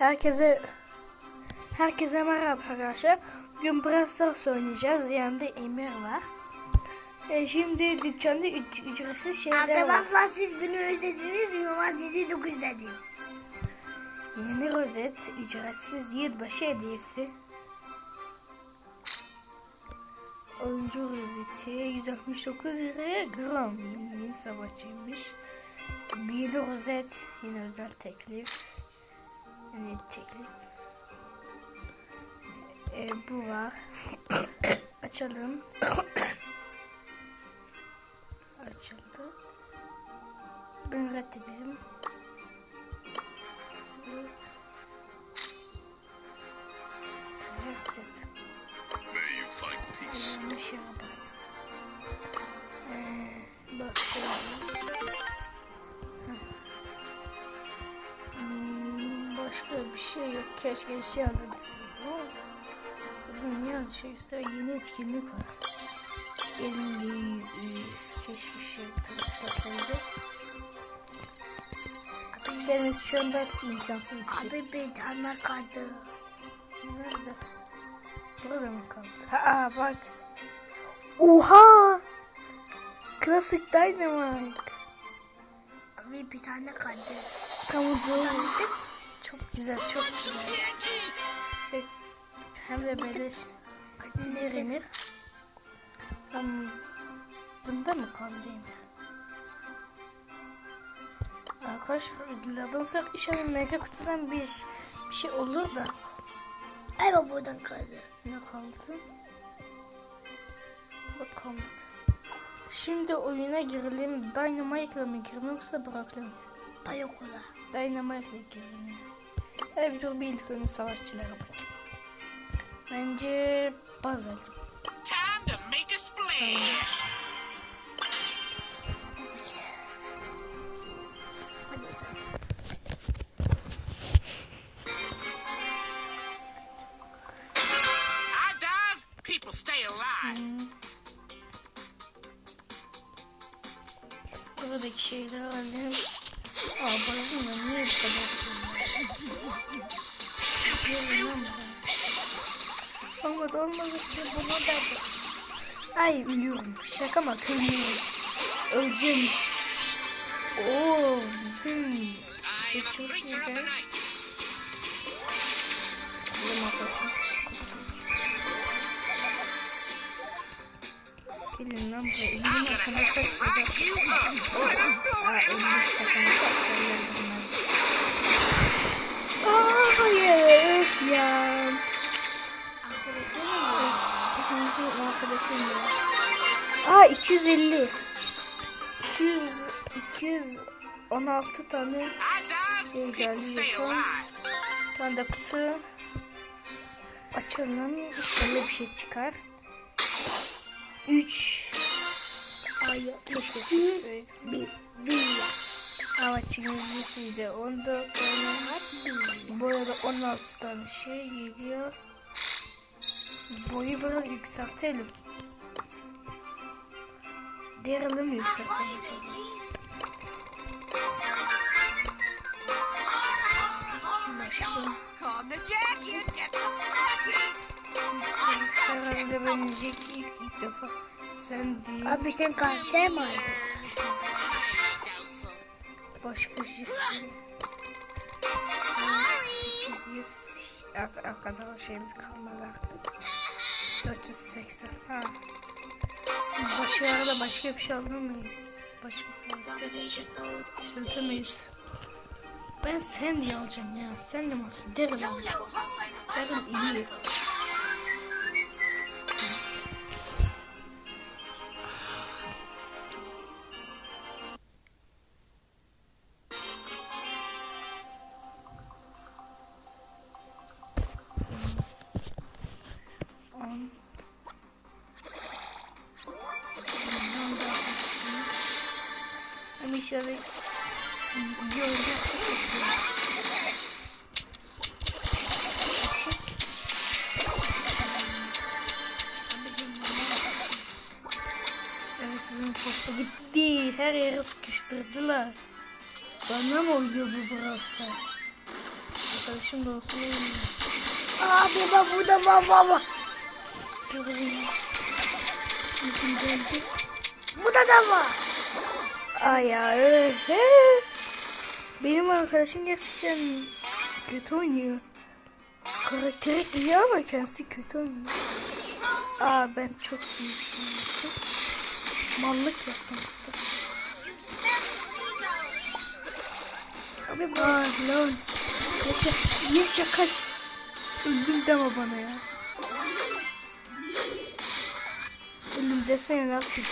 Herkese Herkese merhaba arkadaşlar. Bugün Brawl Stars oynayacağız. Yanımda Emir var. E, şimdi dükkanda üc- ücretsiz şeyler var. Arkadaşlar siz beni özlediniz mi? Ben sizi çok özledim. Yeni rozet, ücretsiz yılbaşı hediyesi. Oyuncu rozeti 169 liraya gram. Yeni savaşçıymış. Bir rozet, yine özel teklif. Yani teklif. E, bu var. Açalım. Açıldı. Ben reddedelim. Evet. Keşke şey Burada niye alışıyorsa yeni etkinlik var. Elli, keşke şey tanıtmasaydı. Benim şu anda imkansız bir şey. Abi bir tane kaldı. Nerede? Burada mı kaldı? Ha bak. Oha! Klasik Dynamite. Abi bir tane kaldı. Tam ucu. Güzel, çok güzel. Şey, hem de beleş. Bir emir. Tam bunda mı emir? Arkadaşlar ödüllerden sonra inşallah mega kutudan bir, bir şey olur da. Evet buradan kaldı. Ne kaldı? Bak kalmadı. Şimdi oyuna girelim. Dynamite'la mı girelim yoksa bırakalım? Payokula. Dynamite'la girelim. Bir dur bir ilk önce savaşçılara bakayım. Bence Bazel. Time to make a splash. Hadi o zaman. Gelin Olmadı olmadı. Buna da Ay ölüyorum. Şaka mı? Ölüyorum. Öleceğim. Oo, hmm. A Çok güzel. Gelin lan buraya. Light you up. Aa, ölmüş şakamı Aa, Hayır Aa 250. 200 216 tane şey geldi. Tam da kutu. Açalım. Şöyle bir şey çıkar. 3 Ay, 3 1 1 maçın yüzdesi de 14. Bu arada 16 tane şey geliyor. Boyu biraz yükseltelim. Daryl'ı mı yükseltelim? Abi sen kahve mi? Başka şey. 800 Ar- arkadaşlar şeyimiz kalmadı artık. 480 ha. Başka da başka bir şey alamayız. Başka bir şey Sürtemeyiz. Ben sen diye alacağım ya. Sen de nasıl? Daryl alacağım. Daryl iyi. İnşallah bizim topu gitti. Her yere sıkıştırdılar. Bana mı oynuyor bu Stars? arkadaşım da olsun. Abi bak burada var baba. Bizim geldi. Burada da var. Ay ya evet. Benim arkadaşım gerçekten kötü oynuyor. Karakteri iyi ama kendisi kötü oynuyor. Aa ben çok iyi bir şey yaptım. Mallık yaptım. Abi Aa lan. Yaşa, yaşa kaç. Öldüm deme bana ya. Öldüm desene ne yapayım?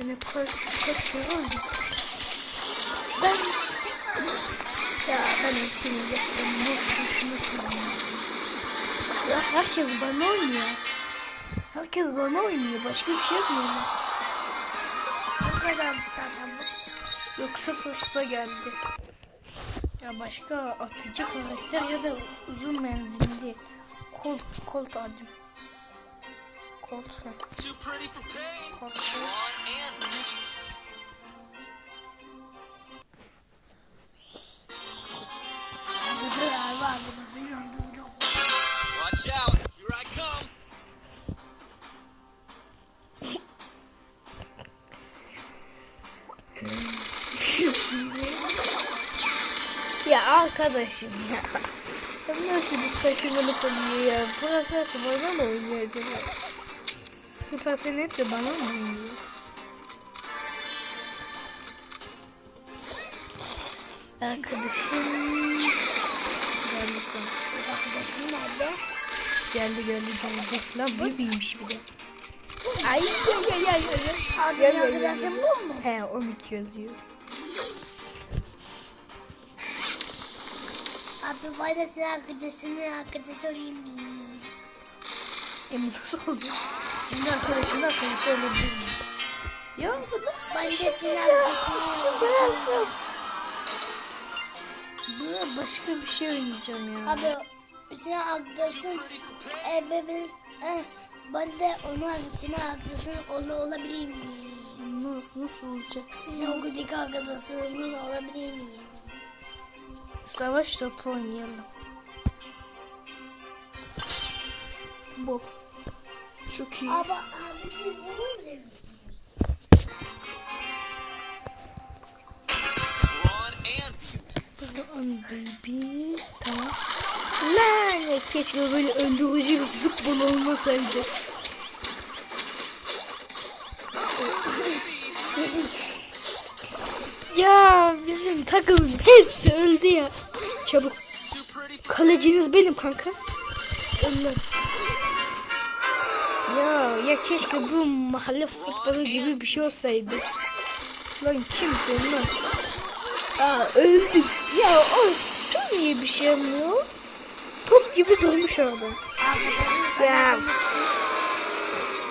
Kaç kere öldüm. Ben... Ya ben hepsini geçtim. Boş boşuna. Ya herkes bana oynuyor. Herkes bana oynuyor. Başka bir şey yapmıyor. Ne kadar. Yoksa fırkta geldi. Ya başka atıcı karakter ya da uzun menzilli. Colt, Colt adım. Da var. Watch out. Here. Ya arkadaşım ya. Nasıl bir saçmalık oluyor ya? Burası bana mı oynuyor acaba? Süpersen hepsi bana mı oynuyor? Arkadaşım geldi son. Arkadaşım nerede? Geldi geldi geldi. Lan büyümüş bir de. Ay ay ay ay. Abi arkadaşım bu mu? He 12 yazıyor. Abi faydasını arkadaşını arkadaş olayım mı? Emin nasıl oldu? Senin arkadaşın da arkadaşı olabilir mi? Ya bu nasıl bir şey ya? arkadaşını Çok önemsiz. Buna başka bir şey oynayacağım ya. Abi üstüne arkadaşın e, e, ben de onu arkadaşını arkadaşın onu olabilir miyim? Nasıl, nasıl olacak? Sizin o gıcık arkadaşının olabilir miyim? Savaş topu oynayalım. Bu. Çok iyi. Abi abi Baby. Tamam. Lan keşke böyle öldürücü bir futbol olmasaydı. ya bizim takımın hepsi öldü ya. Çabuk. Kaleciniz benim kanka. Onlar. Ya ya keşke bu mahalle futbolu gibi bir şey olsaydı. Lan kimsin lan? Aa öldük. Ya o çok iyi bir şey yapmıyor. Top gibi durmuş orada. Ya.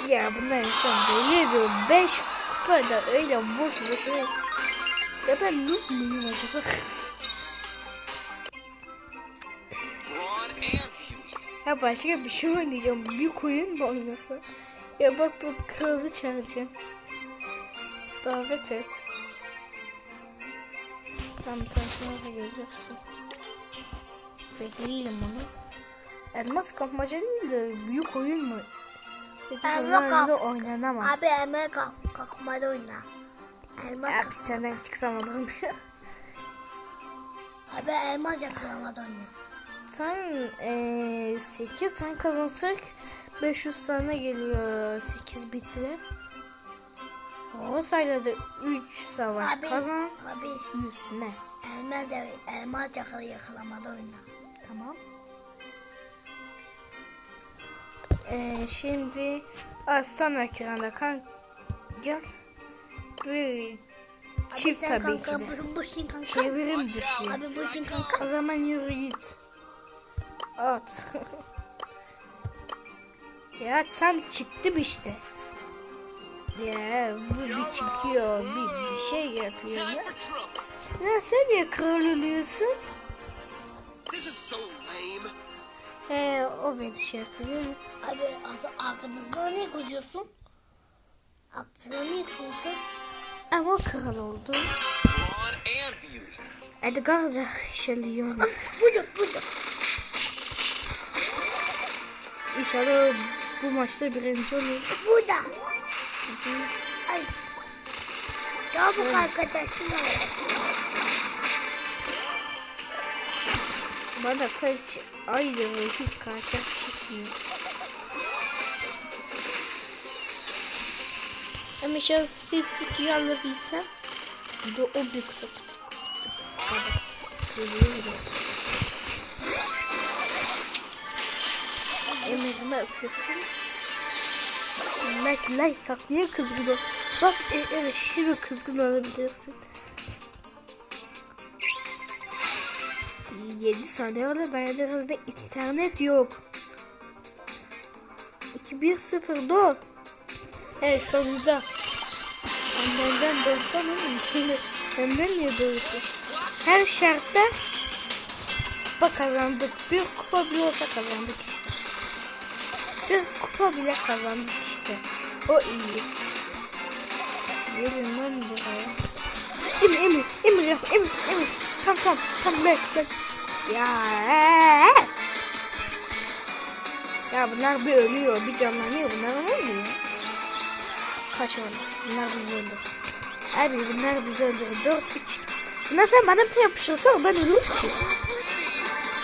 Ya bunlar insan deli ediyor. Beş kupada öyle boş boş. Ya ben noob acaba? Ya başka bir şey oynayacağım. Büyük oyun mu oynasa? Ya bak bu kralı çağıracağım. Davet et. Tamam sen sonra göreceksin. Bekleyelim onu. Elmas kapmaca değil de büyük oyun mu? Elma kap- oynanamaz. Abi elma kalk, kalkmadı oyna. Elma Ya kalk. biz senden çıksam alırım ya. Abi elma yakalamadı oyna. Sen eee 8 sen kazansak 500 tane geliyor 8 bitle. O sayıda 3 savaş Abi, kazan abi 100 ne? elma, elma yakalı yakalamadı oyna. Tamam. Eee şimdi az son ekranda kan gel. Bir çift tabii ki de. Çevirim dışı. Abi bu şey kanka. O zaman yürü git. At. ya tam çıktım işte. Ya bu bir çıkıyor, bir, bir şey yapıyor ya. Ya sen niye kral oluyorsun? This is so lame. He o beni şey yapıyor. Abi arkadaşına niye kozuyorsun? Aklına niye kızıyorsun? Ama o kral oldu. Edgar da şeliyor. Budur budur. İnşallah bu maçta birinci olur. Burada. Ay. Çabuk arkadaşım. Bana kaç aydır hiç karakter çıkmıyor. Ama şu siz sütüyü alabilsem bu o büyük çok Emir'ime öpüyorsun. Like like at niye kızgın ol? Bak e, evet şimdi kızgın olabilirsin. 7 saniye var dayanırız ve internet yok. 2-1-0 dur. Evet sonunda. Annemden dönsem oğlum. Benden niye dönüyorsun? Her şartta kupa kazandık. Bir kupa bile olsa kazandık Bir kupa bile kazandık işte. O iyi. Gelin lan buraya. Emir, Emir, Emir yap, Emir, Emir. Tam, tam, tam, ben, ben. Ya. Ya bunlar bir ölüyor, bir canlanıyor. Bunlar ölmüyor. Kaç oldu? Bunlar bizi öldü. Abi bunlar bizi öldü. 4 3. Bunlar sen bana bir şey yapışırsa ben ölürüm ki.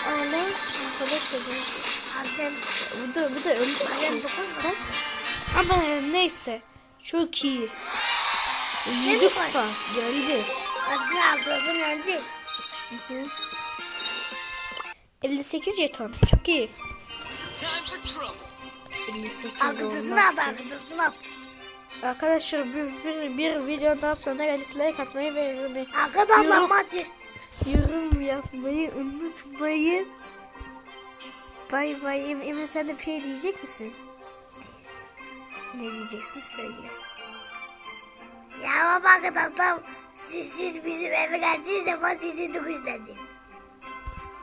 Annem. Bu da bu da öldü. Ha? Ama neyse. Çok iyi. Yedi kupa geldi. Adını ablasın önce. Hı hı. 58 jeton. Çok iyi. Time for trouble. 58 Arkadaşını olmaz. al arkadaşını al. Arkadaşlar bir, bir, bir videodan sonra like atmayı ve yorum, Arkadaşlar maçı. Yorum yapmayı unutmayın. Bay bay. Em- Emre sen de bir şey diyecek misin? Ne diyeceksin söyle. Ya baba arkadaşlar siz, siz bizim eve gelsiniz de ben sizi çok istedim.